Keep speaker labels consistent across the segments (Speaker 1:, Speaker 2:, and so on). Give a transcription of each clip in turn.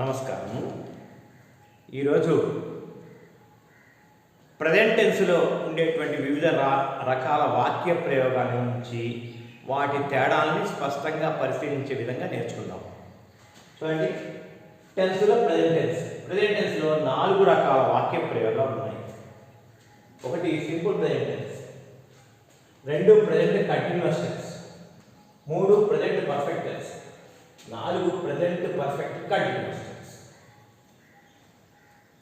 Speaker 1: నమస్కారము ఈరోజు ప్రజెంట్ టెన్స్లో ఉండేటువంటి వివిధ రా రకాల వాక్య ప్రయోగాల నుంచి వాటి తేడాలని స్పష్టంగా పరిశీలించే విధంగా నేర్చుకుందాం చూడండి టెన్స్లో ప్రజెంట్ టెన్స్ ప్రజెంట్ టెన్స్లో నాలుగు రకాల వాక్య ప్రయోగాలు ఉన్నాయి ఒకటి సింపుల్ ప్రజెంట్ టెన్స్ రెండు ప్రజెంట్ కంటిన్యూస్ టెన్స్ మూడు ప్రజెంట్ పర్ఫెక్ట్ టెన్స్ నాలుగు ప్రజెంట్ పర్ఫెక్ట్ కంటిన్యూస్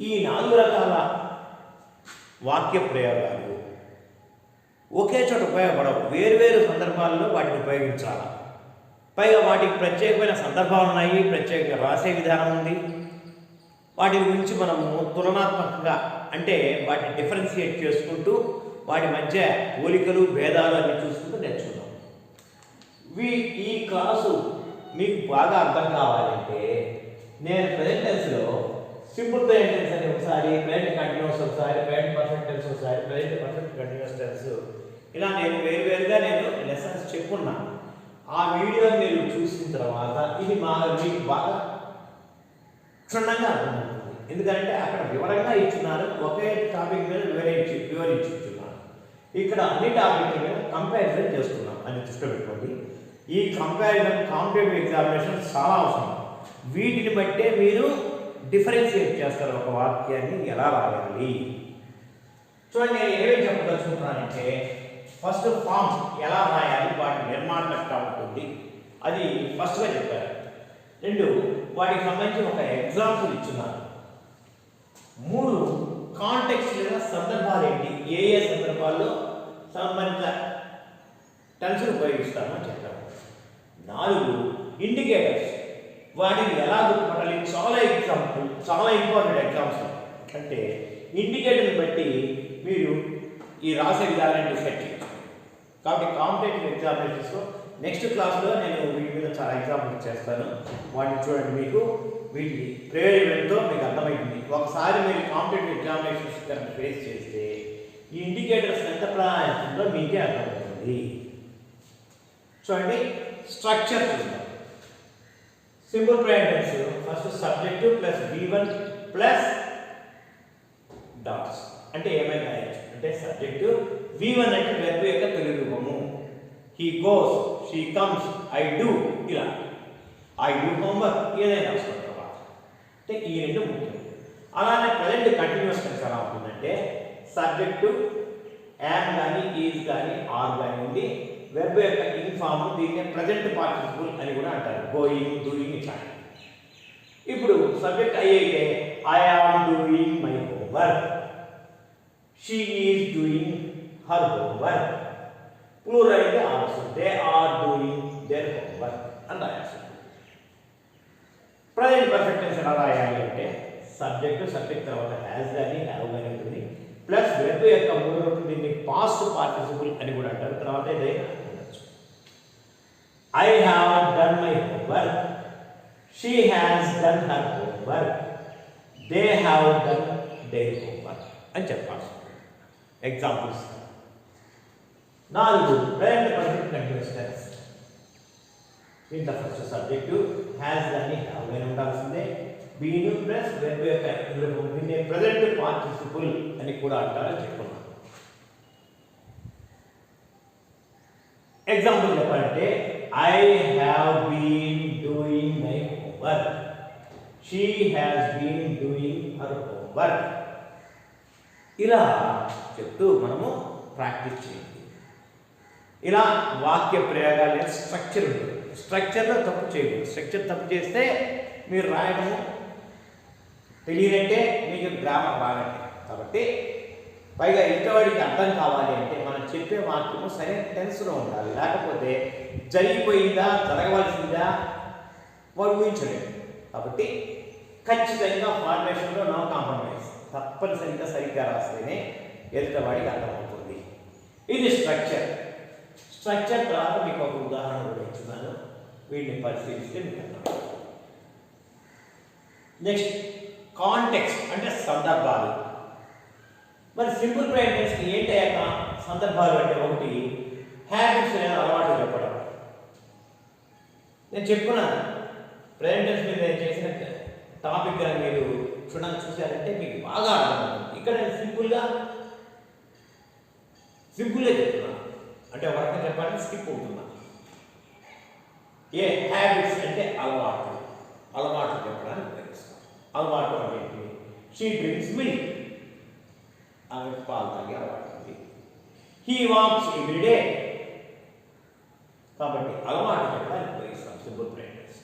Speaker 1: ఈ నాలుగు రకాల వాక్య ప్రయోగాలు ఒకే చోట ఉపయోగపడవు వేరువేరు సందర్భాల్లో వాటిని ఉపయోగించాలి పైగా వాటికి ప్రత్యేకమైన సందర్భాలు ఉన్నాయి ప్రత్యేక రాసే విధానం ఉంది వాటి గురించి మనము తులనాత్మకంగా అంటే వాటిని డిఫరెన్షియేట్ చేసుకుంటూ వాటి మధ్య పోలికలు భేదాలు అన్ని చూసుకుంటూ నేర్చుకుందాం ఈ క్లాసు మీకు బాగా అర్థం కావాలంటే నేను ప్రజెంట్ టెన్స్లో సింపుల్ ప్రజెంట్ టెన్స్ అని ఒకసారి ప్రజెంట్ కంటిన్యూస్ ఒకసారి ప్రజెంట్ పర్ఫెక్ట్ టెన్స్ ఒకసారి ప్రజెంట్ పర్ఫెక్ట్ కంటిన్యూస్ టెన్స్ ఇలా నేను వేరువేరుగా నేను లెసన్స్ చెప్పున్నాను ఆ వీడియో మీరు చూసిన తర్వాత ఇది మా మీకు బాగా క్షుణ్ణంగా అర్థమవుతుంది ఎందుకంటే అక్కడ వివరంగా ఇచ్చున్నారు ఒకే టాపిక్ మీద వివరించి వివరించి ఇచ్చున్నాను ఇక్కడ అన్ని టాపిక్ మీద కంపారిజన్ చేస్తున్నాం అని దృష్టి పెట్టుకోండి ఈ కంపారిజన్ కాంపిటేటివ్ ఎగ్జామినేషన్ చాలా అవసరం వీటిని బట్టే మీరు డిఫరెన్షియేట్ చేస్తారు ఒక వాక్యాన్ని ఎలా రాయాలి చూడండి నేను ఏమేమి చెప్పదలుచుకుంటున్నానంటే ఫస్ట్ ఫామ్ ఎలా రాయాలి వాటి నిర్మాణం ఎట్లా ఉంటుంది అది ఫస్ట్గా చెప్పారు రెండు వాటికి సంబంధించి ఒక ఎగ్జాంపుల్ ఇచ్చున్నారు మూడు కాంటెక్స్ లేదా సందర్భాలు ఏంటి ఏ ఏ సందర్భాల్లో సంబంధిత టెన్స్ ఉపయోగిస్తామని చెప్పారు నాలుగు ఇండికేటర్స్ వాటిని ఎలా గుర్తుపట్టాలి చాలా ఎగ్జాంపుల్ చాలా ఇంపార్టెంట్ ఎగ్జామ్స్ అంటే ఇండికేటర్ని బట్టి మీరు ఈ రాసే విధానాన్ని డిసైడ్ చేయొచ్చు కాబట్టి కాంపిటేటివ్ ఎగ్జామినేషన్స్లో నెక్స్ట్ క్లాస్లో నేను వీటి మీద చాలా ఎగ్జాంపుల్ చేస్తాను వాటిని చూడండి మీకు వీటి ప్రయోజనంతో మీకు అర్థమైంది ఒకసారి మీరు కాంపిటేటివ్ ఎగ్జామినేషన్స్ కనుక ఫేస్ చేస్తే ఈ ఇండికేటర్స్ ఎంత ప్రాయంతో మీకే అర్థమవుతుంది చూడండి స్ట్రక్చర్ చూద్దాం simple present tense first subject plus V one plus dots అంటే ఏమైనా అంటే సబ్జెక్టు వి వన్ అంటే వెబ్ యొక్క తొలి రూపము he goes she comes I do ఇలా ఐ డూ హోంవర్క్ ఏదైనా వస్తుంది తర్వాత అంటే ఈ రెండు ముఖ్యం అలానే ప్రజెంట్ కంటిన్యూస్ టెన్స్ ఎలా ఉంటుందంటే సబ్జెక్టు యామ్ కానీ ఈజ్ కానీ ఆర్ కానీ ఉంది వెర్బ్ యొక్క ఇన్ఫామ్ దీన్నే ప్రజెంట్ పార్టిసిపుల్ అని కూడా అంటారు గోయింగ్ డూయింగ్ ఇట్లా ఇప్పుడు సబ్జెక్ట్ అయ్యేదే I am doing my homework she is doing her homework plural అయితే also they are doing their homework అని రాయాల్సి ప్రజెంట్ పర్ఫెక్ట్ టెన్స్ ఎలా రాయాలి అంటే సబ్జెక్టు సబ్జెక్ట్ తర్వాత హ్యాజ్ కానీ హ్యావ్ కానీ ఉంటుంది ప్లస్ వెబ్ యొక్క మూడో దీన్ని పాస్ట్ పార్టిసిపుల్ అని కూడా అంటారు తర్వాత ఏదైనా I have done my homework. She has done her homework. They have done their homework. అని చెప్పాలి ఎగ్జాంపుల్స్ నాలుగు present perfect continuous tense the first subject has దాన్ని హ్యావ్ అని ఉండాల్సిందే బీను ప్లస్ వెబ్ యొక్క దీన్ని ప్రజెంట్ పార్టిసిపుల్ అని కూడా అంటారని చెప్పుకున్నాం ఎగ్జాంపుల్ చెప్పాలంటే I have been doing my homework. She has been doing her homework. ఇలా చెప్తూ మనము ప్రాక్టీస్ చేయండి ఇలా వాక్య ప్రయోగాలు స్ట్రక్చర్ ఉంటుంది స్ట్రక్చర్లో తప్పు చేయకూడదు స్ట్రక్చర్ తప్పు చేస్తే మీరు రాయడము తెలియనంటే మీకు గ్రామర్ రాగండి కాబట్టి పైగా ఇంటోవాడికి అర్థం కావాలి అంటే మనం చెప్పే వాక్యము సరైన టెన్స్లో ఉండాలి లేకపోతే జరిగిపోయిందా జరగవలసిందా వాడు ఊహించలేదు కాబట్టి ఖచ్చితంగా ఫార్మేషన్లో నో కాంప్రమైజ్ తప్పనిసరిగా సరిగ్గా రాస్తేనే ఎదుటవాడికి అర్థమవుతుంది ఇది స్ట్రక్చర్ స్ట్రక్చర్ తర్వాత మీకు ఒక ఉదాహరణ కూడా ఇచ్చున్నాను వీటిని పరిశీలిస్తే మీకు అర్థమవుతుంది నెక్స్ట్ కాంటెక్స్ అంటే సందర్భాలు మరి సింపుల్ ప్రైమ్ ఏంటి అయ్యాక సందర్భాలు అంటే ఒకటి హ్యాబిట్స్ లేదా అలవాటు చెప్పడం నేను చెప్పుకున్నాను ప్రైమ్ మీద నేను చేసిన టాపిక్ కానీ మీరు చూడడం చూసారంటే మీకు బాగా అర్థమవుతుంది ఇక్కడ నేను సింపుల్గా సింపుల్గా చెప్తున్నా అంటే ఒక రకంగా చెప్పాలంటే స్కిప్ అవుతున్నా ఏ హ్యాబిట్స్ అంటే అలవాటు అలవాటు చెప్పడానికి ప్రయత్నిస్తాను అలవాటు అంటే షీ డ్రింక్స్ మిల్క్ ఆమెకు పాలు తాగే అలవాటు హీ వాక్స్ ఎవ్రీడే కాబట్టి అలవాటు ఉపయోగిస్తాం సింపుల్ ప్రాక్టీస్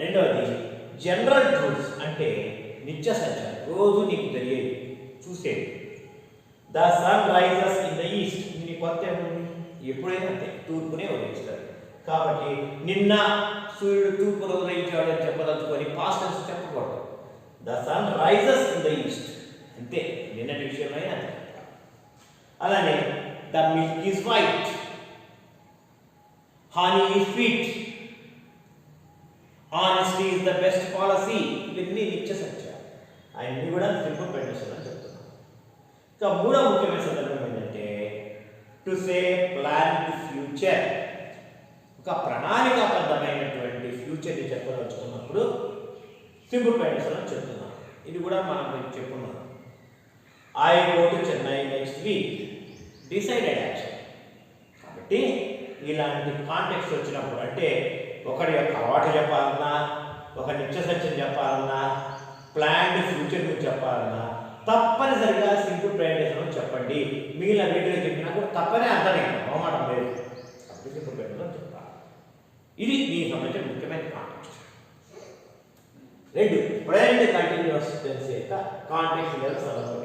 Speaker 1: రెండవది జనరల్ ట్రూత్స్ అంటే నిత్య సంచారం రోజు నీకు తెలియదు చూసేది the sun rises in the east నీ కొత్త ఎప్పుడైనా అంతే తూర్పునే ఉదయిస్తారు కాబట్టి నిన్న సూర్యుడు తూర్పును ఉదయించాడు అని చెప్పదలుచుకొని పాస్టర్స్ చెప్పకూడదు the sun rises in the east అలానే the milk is white honey is sweet honesty is the best policy ఇవన్నీ నిత్య సత్యాలు అవన్నీ కూడా సింపుల్ కండిషన్ అని చెప్తున్నాం ఇంకా మూడో ముఖ్యమైన సందర్భం ఏంటంటే to say plan to future ఒక ప్రణాళికాబద్ధమైనటువంటి ఫ్యూచర్ని చెప్పదలుచుకున్నప్పుడు సింపుల్ కండిషన్ అని చెప్తున్నాం ఇది కూడా మనం చెప్పుకున్నాం I go to Chennai next week decided action కాబట్టి ఇలాంటి కాంటెక్స్ట్ వచ్చినప్పుడు అంటే ఒకటి యొక్క అలవాటు చెప్పాలన్నా ఒక నిత్య సత్యం చెప్పాలన్నా ప్లాన్డ్ ఫ్యూచర్ గురించి చెప్పాలన్నా తప్పనిసరిగా సింపుల్ ప్రయాణించడం చెప్పండి మిగిలిన వీటిలో చెప్పినా కూడా తప్పనే అర్థమే అవమానం లేదు కాబట్టి సింపుల్ చెప్పాలి ఇది ఈ సంబంధించిన ముఖ్యమైన కాంటెక్స్ట్ రెండు ప్రయాణి కంటిన్యూస్ తెలిసి అయితే కాంటెక్స్ట్ లేదా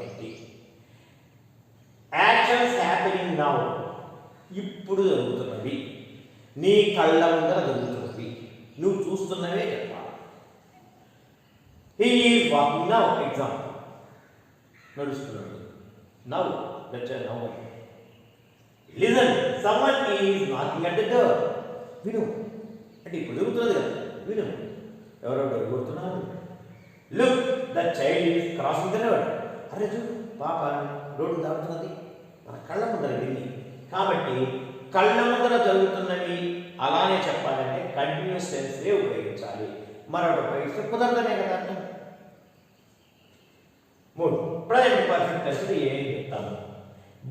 Speaker 1: నౌ ఇప్పుడు జరుగుతున్నవి నీ కళ్ళ ముందర జరుగుతున్నవి నువ్వు చూస్తున్నవే చెప్పాలి హీ ఈజ్ వాకింగ్ ఎగ్జాంపుల్ నడుస్తున్నాడు now that's a now listen someone is knocking at the door విను అంటే ఇప్పుడు జరుగుతున్నది కదా విను ఎవరెవరు ఎగురుతున్నారు look the child is crossing the road అరే చూ పాప రోడ్డు దాటుతున్నది మన కళ్ళ ముందర విని కాబట్టి కళ్ళ ముందర జరుగుతున్నవి అలానే చెప్పాలంటే కంటిన్యూస్ సెన్స్నే ఉపయోగించాలి మరొకటి ఉపయోగిస్తే కుదరదనే కదా అర్థం మూడు ప్రజెంట్ పర్ఫెక్ట్ అసలు ఏం చెప్తాము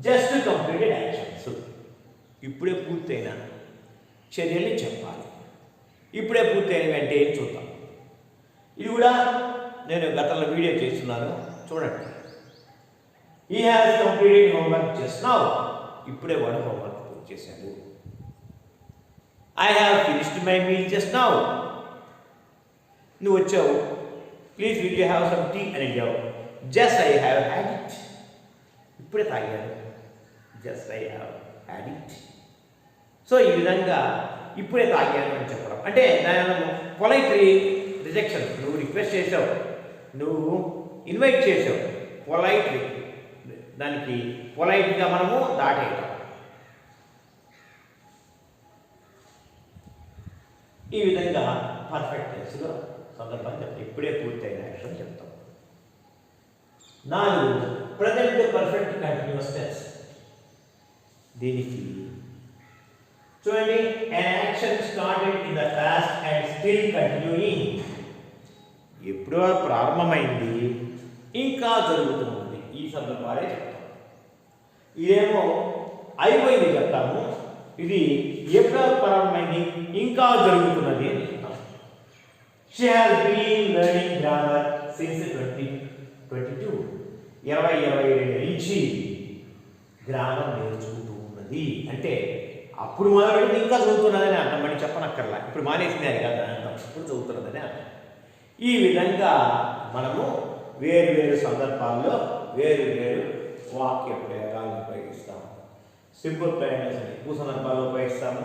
Speaker 1: జస్ట్ కంప్లీటెడ్ యాక్షన్స్ ఇప్పుడే పూర్తయిన చర్యల్ని చెప్పాలి ఇప్పుడే పూర్తయిన వెంటనే చూద్దాం ఇది కూడా నేను గతంలో వీడియో చేస్తున్నాను చూడండి he has completed homework just now ఇప్పుడే వాడు హోంవర్క్ పూర్తి చేశాడు I have finished my meal just now నువ్వు వచ్చావు please will you have some tea అని అడిగావు just I have had it ఇప్పుడే తాగాను just I have had it so ఈ విధంగా ఇప్పుడే తాగాను అని చెప్పడం అంటే దాని పొలైట్రీ రిజెక్షన్ నువ్వు రిక్వెస్ట్ చేసావు నువ్వు ఇన్వైట్ చేసావు పొలైటరీ దానికి పొలైట్గా మనము దాటేయటం ఈ విధంగా పర్ఫెక్ట్ టెన్స్లో సందర్భాన్ని చెప్తాం ఇప్పుడే పూర్తయిన యాక్షన్ చెప్తాం నాలుగు ప్రజెంట్ పర్ఫెక్ట్ కంటిన్యూస్ టెన్స్ దీనికి చూడండి action started in the past and still continuing ఎప్పుడో ప్రారంభమైంది ఇంకా జరుగుతుంది ఈ సందర్భాలే చెప్తాం ఇదేమో అయిపోయింది చెప్తాము ఇది ఎప్పుడో ప్రారంభమైంది ఇంకా జరుగుతున్నది అని చెప్తాం learning grammar since twenty twenty two ఇరవై ఇరవై రెండు నుంచి గ్రామర్ నేర్చుకుంటూ ఉన్నది అంటే అప్పుడు మొదలుపెట్టి ఇంకా చదువుతున్నదని అర్థం మళ్ళీ చెప్పనక్కర్లా ఇప్పుడు మానేసింది అది కదా అర్థం ఇప్పుడు చదువుతున్నదని అర్థం ఈ విధంగా మనము వేరు వేరు సందర్భాల్లో వేరు వేరు వాక్య ప్రయోగాలను ఉపయోగిస్తాము సింపుల్ ప్రయాణించని ఎక్కువ సందర్భాల్లో ఉపయోగిస్తాము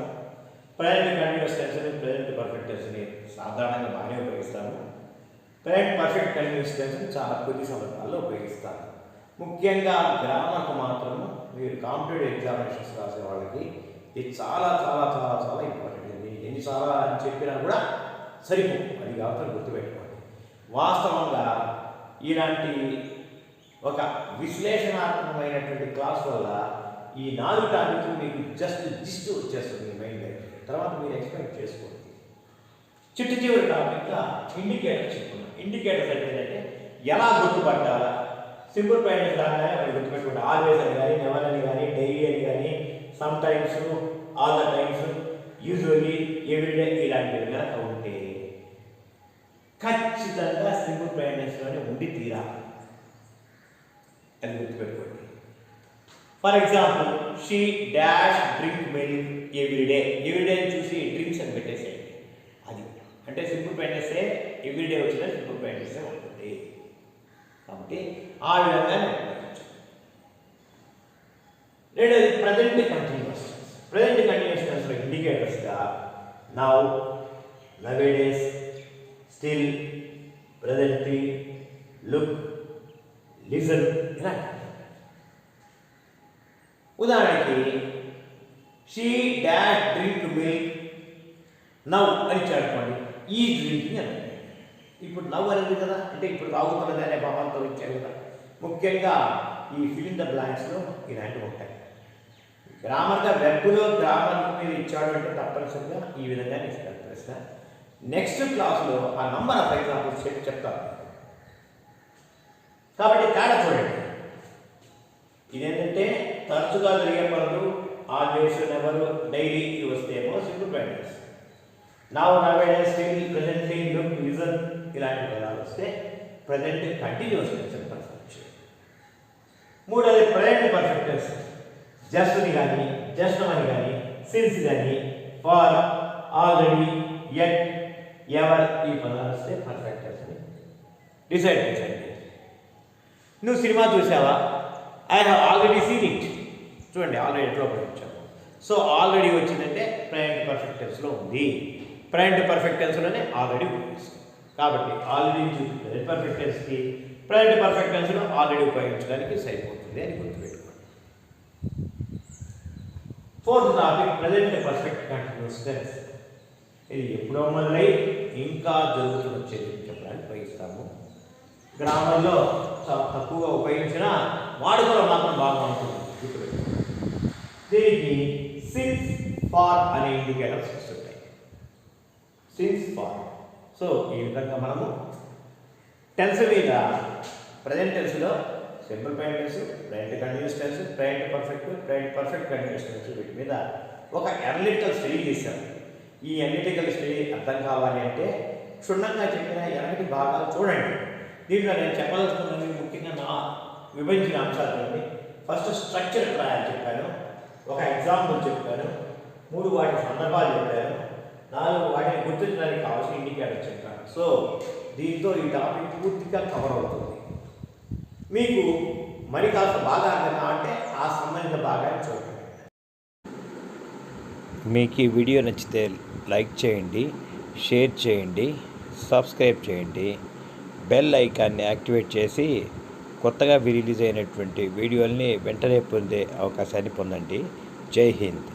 Speaker 1: ప్రయాణ కంటిన్యూస్ టెన్స్ని ప్రజెంట్ పర్ఫెక్ట్ టెన్స్ని సాధారణంగా బాగానే ఉపయోగిస్తాము ప్రజెంట్ పర్ఫెక్ట్ కంటిన్యూస్ టెన్స్ని చాలా కొద్ది సందర్భాల్లో ఉపయోగిస్తాము ముఖ్యంగా గ్రామర్కు మాత్రము మీరు కాంపిటేటివ్ ఎగ్జామినేషన్స్ రాసే వాళ్ళకి ఇది చాలా చాలా చాలా చాలా ఇంపార్టెంట్ అండి ఎన్నిసార్లు అని చెప్పినా కూడా సరిపో అది కాబట్టి గుర్తుపెట్టుకోండి వాస్తవంగా ఇలాంటి ఒక విశ్లేషణాత్మకమైనటువంటి క్లాస్ వల్ల ఈ నాలుగు టాపిక్ మీకు జస్ట్ జిస్ట్ వచ్చేస్తుంది మీ మైండ్ తర్వాత మీరు ఎక్స్పెక్ట్ చేసుకోండి చిట్టు చివరి టాపిక్గా ఇండికేటర్ చెప్పుకున్నాం ఇండికేటర్స్ అంటే ఏంటంటే ఎలా గుర్తుపట్టాలా సింపుల్ పాయింట్స్ దానిలాగా మనం గుర్తుపెట్టుకుంటే ఆల్వేస్ అని కానీ నెవర్ అని కానీ డైలీ అని కానీ sometimes all the times usually everyday ఇలాంటివి కనుక ఉంటే ఖచ్చితంగా సింపుల్ పాయింట్స్లోనే ఉండి తీరాలి అని గుర్తుపెట్టుకోండి for example she dash drink milk everyday everyday చూసి డ్రింక్స్ అని పెట్టేసేయండి అది అంటే సింపుల్ పెట్టేస్తే ఎవ్రీడే వచ్చిన సింపుల్ పెట్టేస్తే ఉంటుంది కాబట్టి ఆ విధంగా ఉపయోగించు రెండోది ప్రజెంట్ కంటిన్యూస్ ప్రజెంట్ కంటిన్యూస్ టెన్స్లో ఇండికేటర్స్గా now nowadays still present look listen ఇలా ఉదాహరణకి she dash drink milk now అని చెప్పండి ఈ డ్రింక్ అని ఇప్పుడు నవ్ అనేది కదా అంటే ఇప్పుడు తాగుతున్నది అనే భావంతో ఇచ్చారు కదా ముఖ్యంగా ఈ ఫిలిం ద బ్లాంక్స్లో ఇలాంటివి ఉంటాయి గ్రామర్గా వెబ్లో గ్రామర్ మీరు ఇచ్చాడు అంటే తప్పనిసరిగా ఈ విధంగా ఇస్తారు ప్రశ్న నెక్స్ట్ క్లాస్లో ఆ నంబర్ ఆఫ్ ఎగ్జాంపుల్స్ చెప్తారు కాబట్టి గా జరిగే పనులు ఆ డేట్స్ ఎవరు డైలీ ఇవి వస్తేమో సింపుల్ ప్రాక్టీస్ నా నవే స్టిల్ ప్రజెంట్ లుక్ విజన్ ఇలాంటి పదాలు వస్తే ప్రజెంట్ కంటిన్యూస్ టెన్స్ మూడోది ప్రజెంట్ పర్ఫెక్ట్ టెన్స్ జస్ట్ని కానీ జస్ట్ అని కానీ సిన్స్ కానీ ఫార్ ఆల్రెడీ ఎట్ ఎవర్ ఈ పదాలు వస్తే పర్ఫెక్ట్ అని డిసైడ్ చేయండి నువ్వు సినిమా చూసావా I have already seen it చూడండి ఆల్రెడీ ఎట్లా ఉపయోగించాము సో ఆల్రెడీ వచ్చిందంటే ప్రయాంట్ పర్ఫెక్ట్ టెన్స్లో ఉంది ప్రయాంట్ పర్ఫెక్ట్ టెన్స్లోనే ఆల్రెడీ ఉపయోగిస్తుంది కాబట్టి ఆల్రెడీ చూసి పర్ఫెక్ట్ టెన్స్కి ప్రయాంట్ పర్ఫెక్ట్ టెన్స్లో ఆల్రెడీ ఉపయోగించడానికి సరిపోతుంది అని గుర్తుపెట్టుకోండి fourth topic present perfect continuous tense ఇది ఎప్పుడో మళ్ళీ ఇంకా జరుగుతున్న చర్యలు చెప్పడానికి ఉపయోగిస్తాము గ్రామంలో చాలా తక్కువగా ఉపయోగించినా వాడుకలో మాత్రం బాగా ఉంటుంది దీనికి సిన్స్ ఫార్ అనే ఇండికేటర్స్ వస్తుంటాయి సిన్స్ ఫార్ సో ఈ విధంగా మనము టెన్స్ మీద ప్రజెంట్ టెన్స్లో simple present tense present continuous tense present perfect present perfect continuous tense వీటి మీద ఒక ఎనలిటికల్ స్టడీ చేశాను ఈ ఎనలిటికల్ స్టడీ అర్థం కావాలి అంటే క్షుణ్ణంగా చెప్పిన ఎనటి భాగాలు చూడండి దీంట్లో నేను చెప్పాల్సుకున్నది ముఖ్యంగా నా విభజించిన అంశాలు ఫస్ట్ స్ట్రక్చర్ రాయాలి చెప్పాను ఒక ఎగ్జాంపుల్ చెప్పాను మూడు వాటి సందర్భాలు చెప్పాను నాలుగు వాటిని గుర్తించడానికి కావాల్సిన ఇండికేటర్ చెప్పాను సో దీంతో ఈ టాపిక్ పూర్తిగా కవర్ అవుతుంది మీకు మరి కాస్త బాగా అర్థమా అంటే ఆ సంబంధిత భాగాన్ని చూడండి మీకు ఈ వీడియో నచ్చితే లైక్ చేయండి షేర్ చేయండి సబ్స్క్రైబ్ చేయండి బెల్ ఐకాన్ని యాక్టివేట్ చేసి కొత్తగా రిలీజ్ అయినటువంటి వీడియోల్ని వెంటనే పొందే అవకాశాన్ని పొందండి ಜೈ ಹಿಂದ್